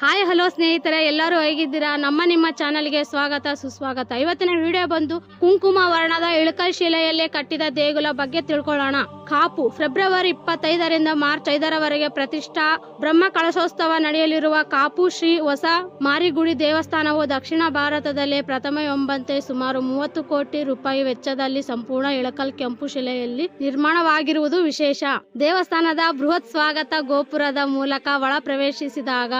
Hi hello ಸ್ನೇಹಿತರೆ. ಎಲ್ಲರೂ ಹೇಗಿದ್ದೀರಾ? ನಮ್ಮ ನಿಮ್ಮ ಚಾನಲ್ಗೆ ಸ್ವಾಗತ, ಸುಸ್ವಾಗತ. ಇವತ್ತಿನ ವಿಡಿಯೋ ಬಂದು ಕುಂಕುಮ ವರ್ಣದ ಇಳಕಲ್ ಶಿಲೆಯಲ್ಲೇ ಕಟ್ಟಿದ ದೇಗುಲ ಬಗ್ಗೆ ತಿಳ್ಕೊಳ್ಳೋಣ. ಕಾಪು ಫೆಬ್ರವರಿ ಇಪ್ಪತ್ತೈದರಿಂದ ಮಾರ್ಚ್ ಐದರವರೆಗೆ ಪ್ರತಿಷ್ಠಾ ಬ್ರಹ್ಮ ಕಳಶೋತ್ಸವ ನಡೆಯಲಿರುವ ಕಾಪು ಶ್ರೀ ಹೊಸ ಮಾರಿಗುಡಿ ದೇವಸ್ಥಾನವು ದಕ್ಷಿಣ ಭಾರತದಲ್ಲೇ ಪ್ರಥಮ ಎಂಬಂತೆ ಸುಮಾರು ಮೂವತ್ತು ಕೋಟಿ ರೂಪಾಯಿ ವೆಚ್ಚದಲ್ಲಿ ಸಂಪೂರ್ಣ ಇಳಕಲ್ ಕೆಂಪು ಶಿಲೆಯಲ್ಲಿ ನಿರ್ಮಾಣವಾಗಿರುವುದು ವಿಶೇಷ. ದೇವಸ್ಥಾನದ ಬೃಹತ್ ಸ್ವಾಗತ ಗೋಪುರದ ಮೂಲಕ ಒಳ ಪ್ರವೇಶಿಸಿದಾಗ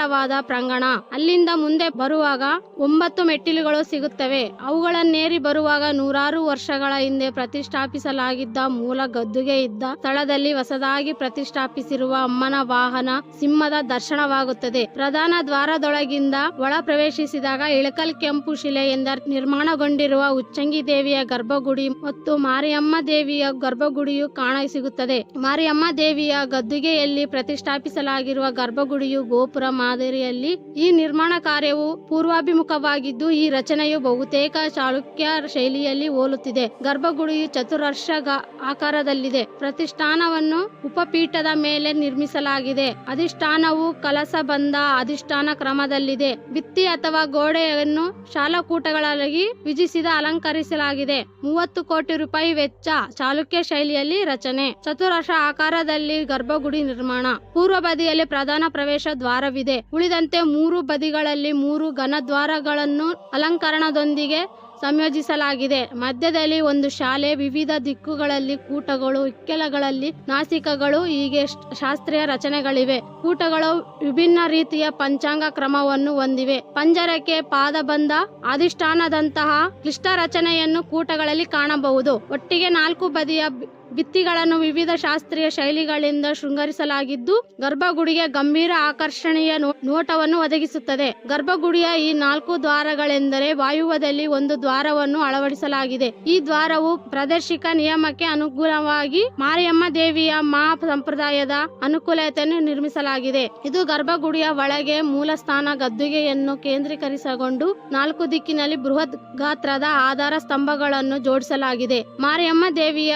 ವಿಶಾಲವಾದ ಪ್ರಾಂಗಣ. ಅಲ್ಲಿಂದ ಮುಂದೆ ಬರುವಾಗ ಒಂಬತ್ತು ಮೆಟ್ಟಿಲುಗಳು ಸಿಗುತ್ತವೆ. ಅವುಗಳನ್ನೇರಿ ಬರುವಾಗ ನೂರಾರು ವರ್ಷಗಳ ಹಿಂದೆ ಪ್ರತಿಷ್ಠಾಪಿಸಲಾಗಿದ್ದ ಮೂಲ ಗದ್ದುಗೆ ಇದ್ದ ಸ್ಥಳದಲ್ಲಿ ಹೊಸದಾಗಿ ಪ್ರತಿಷ್ಠಾಪಿಸಿರುವ ಅಮ್ಮನ ವಾಹನ ಸಿಂಹದ ದರ್ಶನವಾಗುತ್ತದೆ. ಪ್ರಧಾನ ದ್ವಾರದೊಳಗಿಂದ ಒಳ ಪ್ರವೇಶಿಸಿದಾಗ ಇಳಕಲ್ ಕೆಂಪು ಶಿಲೆಯಿಂದ ನಿರ್ಮಾಣಗೊಂಡಿರುವ ಉಚ್ಚಂಗಿ ದೇವಿಯ ಗರ್ಭಗುಡಿ ಮತ್ತು ಮಾರಿಯಮ್ಮ ದೇವಿಯ ಗರ್ಭಗುಡಿಯು ಕಾಣ ಸಿಗುತ್ತದೆ ಮಾರಿಯಮ್ಮ ದೇವಿಯ ಗದ್ದುಗೆಯಲ್ಲಿ ಪ್ರತಿಷ್ಠಾಪಿಸಲಾಗಿರುವ ಗರ್ಭಗುಡಿಯು ಗೋಪುರ ಮಾದರಿಯಲ್ಲಿ ಈ ನಿರ್ಮಾಣ ಕಾರ್ಯವು ಪೂರ್ವಾಭಿಮುಖವಾಗಿದ್ದು, ಈ ರಚನೆಯು ಬಹುತೇಕ ಚಾಲುಕ್ಯ ಶೈಲಿಯಲ್ಲಿ ಹೋಲುತ್ತಿದೆ. ಗರ್ಭಗುಡಿಯು ಚತುರರ್ಷ ಆಕಾರದಲ್ಲಿದೆ. ಪ್ರತಿಷ್ಠಾನವನ್ನು ಉಪಪೀಠದ ಮೇಲೆ ನಿರ್ಮಿಸಲಾಗಿದೆ. ಅಧಿಷ್ಠಾನವು ಕಲಸ ಬಂದ ಅಧಿಷ್ಠಾನ ಕ್ರಮದಲ್ಲಿದೆ. ಭಿತ್ತಿ ಅಥವಾ ಗೋಡೆಯನ್ನು ಶಾಲಾಕೂಟಗಳಲ್ಲಿ ವಿಜಿಸಿದ ಅಲಂಕರಿಸಲಾಗಿದೆ. ಮೂವತ್ತು ಕೋಟಿ ರೂಪಾಯಿ ವೆಚ್ಚ ಚಾಲುಕ್ಯ ಶೈಲಿಯಲ್ಲಿ ರಚನೆ. ಚತುರಶ ಆಕಾರದಲ್ಲಿ ಗರ್ಭಗುಡಿ ನಿರ್ಮಾಣ. ಪೂರ್ವ ಬದಿಯಲ್ಲಿ ಪ್ರಧಾನ ಪ್ರವೇಶ ದ್ವಾರವಿದೆ. ಉಳಿದಂತೆ ಮೂರು ಬದಿಗಳಲ್ಲಿ ಮೂರು ಘನದ್ವಾರಗಳನ್ನು ಅಲಂಕರಣದೊಂದಿಗೆ ಸಂಯೋಜಿಸಲಾಗಿದೆ. ಮಧ್ಯದಲ್ಲಿ ಒಂದು ಶಾಲೆ, ವಿವಿಧ ದಿಕ್ಕುಗಳಲ್ಲಿ ಕೂಟಗಳು, ಇಕ್ಕೆಲಗಳಲ್ಲಿ ನಾಸಿಕಗಳು, ಹೀಗೆ ಶಾಸ್ತ್ರೀಯ ರಚನೆಗಳಿವೆ. ಕೂಟಗಳು ವಿಭಿನ್ನ ರೀತಿಯ ಪಂಚಾಂಗ ಕ್ರಮವನ್ನು ಹೊಂದಿವೆ. ಪಂಜರಕ್ಕೆ ಪಾದಬಂಧ, ಅಧಿಷ್ಠಾನದಂತಹ ಕ್ಲಿಷ್ಟ ರಚನೆಯನ್ನು ಕೂಟಗಳಲ್ಲಿ ಕಾಣಬಹುದು. ಒಟ್ಟಿಗೆ ನಾಲ್ಕು ಬದಿಯ ಭಿತ್ತಿಗಳನ್ನು ವಿವಿಧ ಶಾಸ್ತ್ರೀಯ ಶೈಲಿಗಳಿಂದ ಶೃಂಗರಿಸಲಾಗಿದ್ದು ಗರ್ಭಗುಡಿಗೆ ಗಂಭೀರ ಆಕರ್ಷಣೀಯ ನೋಟವನ್ನು ಒದಗಿಸುತ್ತದೆ. ಗರ್ಭಗುಡಿಯ ಈ ನಾಲ್ಕು ದ್ವಾರಗಳೆಂದರೆ ವಾಯುವ್ಯದಲ್ಲಿ ಒಂದು ದ್ವಾರವನ್ನು ಅಳವಡಿಸಲಾಗಿದೆ. ಈ ದ್ವಾರವು ಪ್ರಾದೇಶಿಕ ನಿಯಮಕ್ಕೆ ಅನುಗುಣವಾಗಿ ಮಾರಿಯಮ್ಮ ದೇವಿಯ ಮಹಾ ಸಂಪ್ರದಾಯದ ಅನುಕೂಲತೆಯನ್ನು ನಿರ್ಮಿಸಲಾಗಿದೆ. ಇದು ಗರ್ಭಗುಡಿಯ ಒಳಗೆ ಮೂಲ ಸ್ಥಾನ ಗದ್ದುಗೆಯನ್ನು ಕೇಂದ್ರೀಕರಿಸಿಕೊಂಡು ನಾಲ್ಕು ದಿಕ್ಕಿನಲ್ಲಿ ಬೃಹತ್ ಗಾತ್ರದ ಆಧಾರ ಸ್ತಂಭಗಳನ್ನು ಜೋಡಿಸಲಾಗಿದೆ. ಮಾರಿಯಮ್ಮ ದೇವಿಯ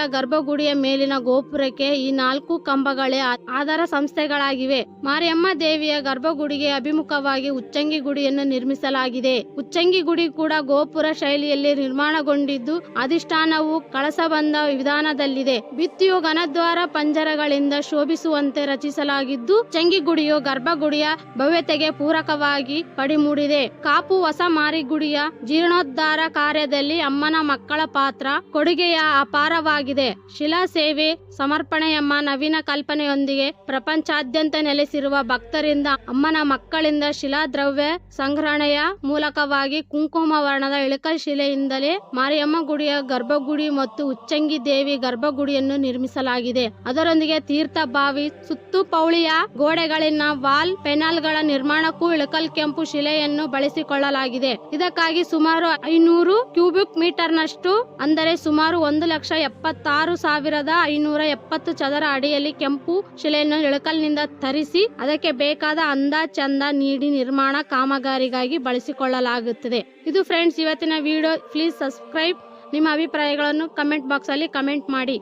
ಗರ್ಭಗುಡಿಯ ಮೇಲಿನ ಗೋಪುರಕ್ಕೆ ಈ ನಾಲ್ಕು ಕಂಬಗಳೇ ಆಧಾರ ಸಂಸ್ಥೆಗಳಾಗಿವೆ. ಮಾರಿಯಮ್ಮ ದೇವಿಯ ಗರ್ಭಗುಡಿಗೆ ಅಭಿಮುಖವಾಗಿ ಉಚ್ಚಂಗಿ ಗುಡಿಯನ್ನು ನಿರ್ಮಿಸಲಾಗಿದೆ. ಉಚ್ಚಂಗಿ ಗುಡಿ ಕೂಡ ಗೋಪುರ ಶೈಲಿಯಲ್ಲಿ ನಿರ್ಮಾಣಗೊಂಡಿದ್ದು, ಅಧಿಷ್ಠಾನವು ಕಳಸಬಂಧ ವಿಧಾನದಲ್ಲಿದೆ. ಭಿತ್ತಿಯು ಘನದ್ವಾರ ಪಂಜರಗಳಿಂದ ಶೋಭಿಸುವಂತೆ ರಚಿಸಲಾಗಿದ್ದು ಚಂಗಿ ಗುಡಿಯು ಗರ್ಭಗುಡಿಯ ಭವ್ಯತೆಗೆ ಪೂರಕವಾಗಿ ಪಡಿಮೂಡಿದೆ. ಕಾಪು ಹೊಸ ಮಾರಿಗುಡಿಯ ಜೀರ್ಣೋದ್ಧಾರ ಕಾರ್ಯದಲ್ಲಿ ಅಮ್ಮನ ಮಕ್ಕಳ ಪಾತ್ರ ಕೊಡುಗೆಯ ಅಪಾರವಾಗಿದೆ. ಶಿಲಾ ಸೇವೆ, ಸಮರ್ಪಣೆ ಎಂಬ ನವೀನ ಕಲ್ಪನೆಯೊಂದಿಗೆ ಪ್ರಪಂಚಾದ್ಯಂತ ನೆಲೆಸಿರುವ ಭಕ್ತರಿಂದ ಅಮ್ಮನ ಮಕ್ಕಳಿಂದ ಶಿಲಾದ್ರವ್ಯ ಸಂಗ್ರಹಣೆಯ ಮೂಲಕವಾಗಿ ಕುಂಕುಮ ವರ್ಣದ ಇಳಕಲ್ ಶಿಲೆಯಿಂದಲೇ ಮಾರಿಯಮ್ಮ ಗುಡಿಯ ಗರ್ಭಗುಡಿ ಮತ್ತು ಉಚ್ಚಂಗಿ ದೇವಿ ಗರ್ಭಗುಡಿಯನ್ನು ನಿರ್ಮಿಸಲಾಗಿದೆ. ಅದರೊಂದಿಗೆ ತೀರ್ಥ ಬಾವಿ, ಸುತ್ತು ಪೌಳಿಯ ಗೋಡೆಗಳಿನ ವಾಲ್ ಪೆನಲ್ಗಳ ನಿರ್ಮಾಣಕ್ಕೂ ಇಳಕಲ್ ಕೆಂಪು ಶಿಲೆಯನ್ನು ಬಳಸಿಕೊಳ್ಳಲಾಗಿದೆ. ಇದಕ್ಕಾಗಿ ಸುಮಾರು ಐನೂರು ಕ್ಯೂಬಿಕ್ ಮೀಟರ್ನಷ್ಟು, ಅಂದರೆ ಸುಮಾರು ಒಂದು ಲಕ್ಷ ಎಪ್ಪತ್ತಾರು ಸಾವಿರದ ಐನೂರ ಎಪ್ಪತ್ತು ಚದರ ಅಡಿಯಲ್ಲಿ ಕೆಂಪು ಶಿಲೆಯನ್ನು ಇಳಕಲ್ನಿಂದ ತರಿಸಿ ಅದಕ್ಕೆ ಬೇಕಾದ ಅಂದ, ಚಂದ, ನೀಡಿ ನಿರ್ಮಾಣ ಕಾಮಗಾರಿಗಾಗಿ ಬಳಸಿಕೊಳ್ಳಲಾಗುತ್ತದೆ. ಇದು ಫ್ರೆಂಡ್ಸ್ ಇವತ್ತಿನ ವಿಡಿಯೋ ಪ್ಲೀಸ್ ಸಬ್ಸ್ಕ್ರೈಬ್ ನಿಮ್ಮ ಅಭಿಪ್ರಾಯಗಳನ್ನು ಕಮೆಂಟ್ ಬಾಕ್ಸ್ ಅಲ್ಲಿ ಕಮೆಂಟ್ ಮಾಡಿ.